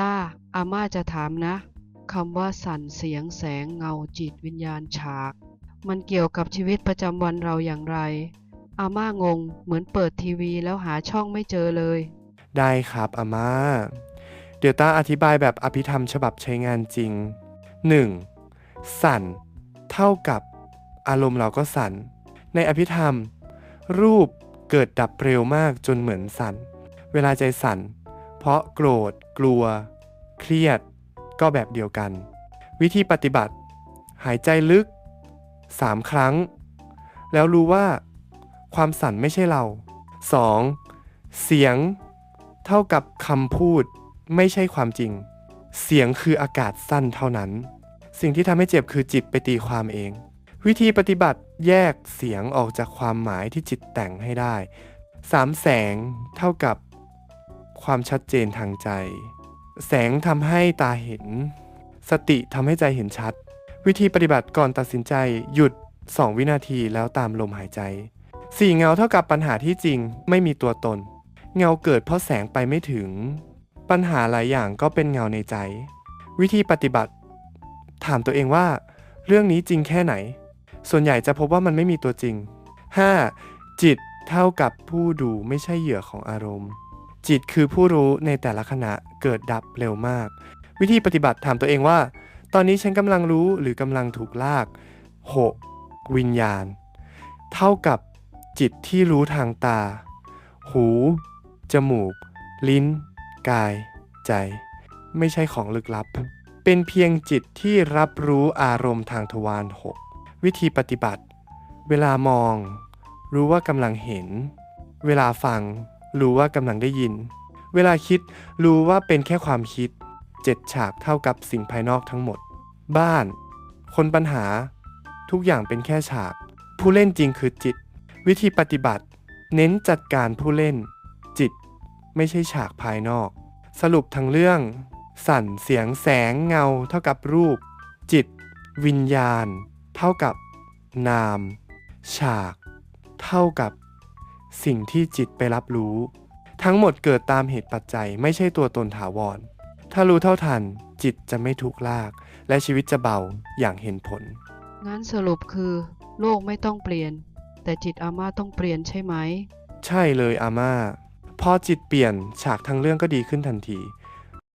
ต้า อาม่าจะถามนะคำว่าสั่นเสียงแสงเงาจิตวิญญาณฉาก มันเกี่ยวกับชีวิตประจำวันเราอย่างไร อาม่างงเหมือนเปิดทีวีแล้วหาช่องไม่เจอเลย ได้ครับอาม่า เดี๋ยวต้าอธิบายแบบอภิธรรมฉบับใช้งานจริง 1. สั่น เท่ากับ อารมณ์เราก็สั่น ในอภิธรรม รูปเกิดดับเร็วมากจนเหมือนสั่น เวลาใจสั่น เพราะโกรธ กลัว เครียด ก็แบบเดียวกัน วิธีปฏิบัติ หายใจลึก 3 ครั้ง แล้วรู้ว่า ความสั่นไม่ใช่เรา 2. เสียง เท่ากับคำพูด ไม่ใช่ความจริง เสียงคืออากาศสั้นเท่านั้น สิ่งที่ทำให้เจ็บคือจิตไปตีความเอง วิธีปฏิบัติแยกเสียงออกจากความหมายที่จิตแต่งให้ได้สามแสงเท่ากับ ความชัดเจนทางใจ แสงทำให้ตาเห็น สติทำให้ใจเห็นชัด วิธีปฏิบัติก่อนตัดสินใจหยุด 2 วินาทีแล้วตามลมหายใจสี่เงาเท่ากับปัญหาที่จริงไม่มีตัวตน เงาเกิดเพราะแสงไปไม่ถึง ปัญหาหลายอย่างก็เป็นเงาในใจ วิธีปฏิบัติ ถามตัวเองว่า เรื่องนี้จริงแค่ไหน ส่วนใหญ่จะพบว่ามันไม่มีตัวจริง 5. จิตเท่ากับผู้ดูไม่ใช่เหยื่อของอารมณ์ จิตคือผู้รู้ในแต่ละขณะเกิดดับเร็วมาก วิธีปฏิบัติถามตัวเองว่า ตอนนี้ฉันกำลังรู้หรือกำลังถูกลาก 6. วิญญาณ เท่ากับจิตที่รู้ทางตา หู จมูก ลิ้น กาย ใจ ไม่ใช่ของลึกลับ เป็นเพียงจิตที่รับรู้อารมณ์ทางทวารหกวิธีปฏิบัติ เวลามอง รู้ว่ากำลังเห็น เวลาฟัง รู้ว่ากำลังได้ยิน เวลาคิดรู้ว่าเป็นแค่ความคิดเจ็ดฉากเท่ากับสิ่งภายนอกทั้งหมด บ้าน คนปัญหา ทุกอย่างเป็นแค่ฉาก ผู้เล่นจริงคือจิต วิธีปฏิบัติ เน้นจัดการผู้เล่น จิต ไม่ใช่ฉากภายนอก สรุปทั้งเรื่อง สั่นเสียงแสงเงา เท่ากับรูป จิต วิญญาณ เท่ากับ นาม ฉาก เท่ากับ สิ่งที่จิตไปรับรู้ ทั้งหมดเกิดตามเหตุปัจจัยไม่ใช่ตัวตนถาวร ถ้ารู้เท่าทัน จิตจะไม่ถูกลาก และชีวิตจะเบาอย่างเห็นผล งั้นสรุปคือ โลกไม่ต้องเปลี่ยน แต่จิตอาม่าต้องเปลี่ยนใช่ไหม ใช่เลยอาม่า พอจิตเปลี่ยนฉากทั้งเรื่องก็ดีขึ้นทันที